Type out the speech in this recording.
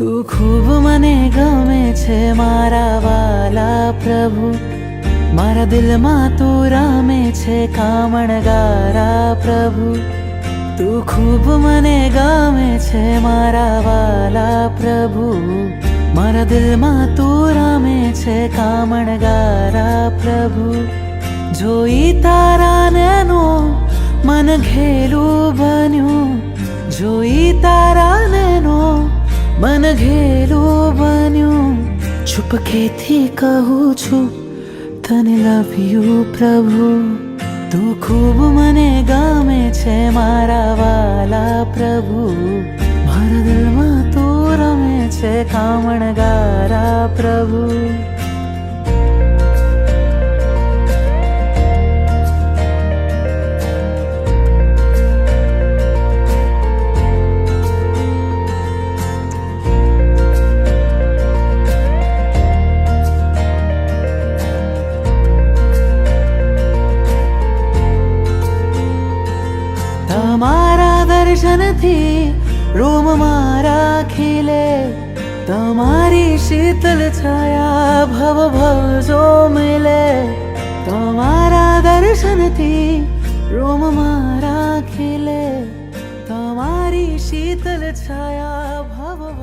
તું ખૂબ મને ગમે છે મારા વાલા પ્રભુ. મારા દિલમાં તું રામે છે કામણ ગારા પ્રભુ. તું ખૂબ મને ગમે છે મારા વાલા પ્રભુ. મારા દિલમાં તું રામે છે કામણ ગારા પ્રભુ. જોઈ તારા નેનો મન ઘેલું બન્યું. જોઈ તારા મન ઘેલું બન્યું, છુપકેથી કહું છું તને લવ યુ પ્રભુ, તું ખૂબ મને ગમે છે મારા વાલા પ્રભુ, મારા દિલમાં તું રમે છે કામણગારા પ્રભુ. તમારા દર્શનથી રોમ મારા ખીલે તમારી શીતલ છાયા ભવ ભવ જો મિલે તમારા દર્શનથી રોમ મારા ખીલે તમારી શીતલ છાયા ભવ